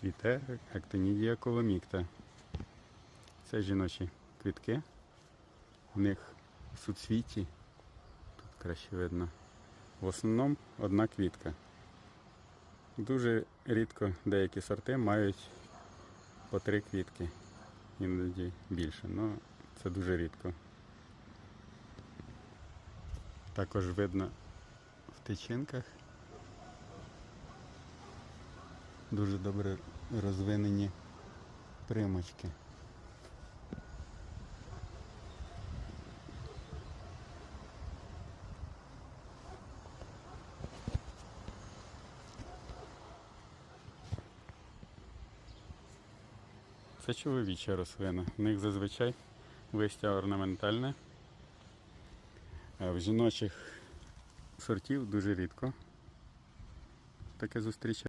цвіте актинідія коломікта. Це жіночі квітки. У них суцвіті, тут краще видно. В основному одна квітка. Дуже рідко деякі сорти мають по три квітки, іноді більше, але це дуже рідко. Також видно в тичинках дуже добре розвинені примочки. Це чоловіча рослина. В них зазвичай листя орнаментальне. А в жіночих сортів дуже рідко таке зустрічається.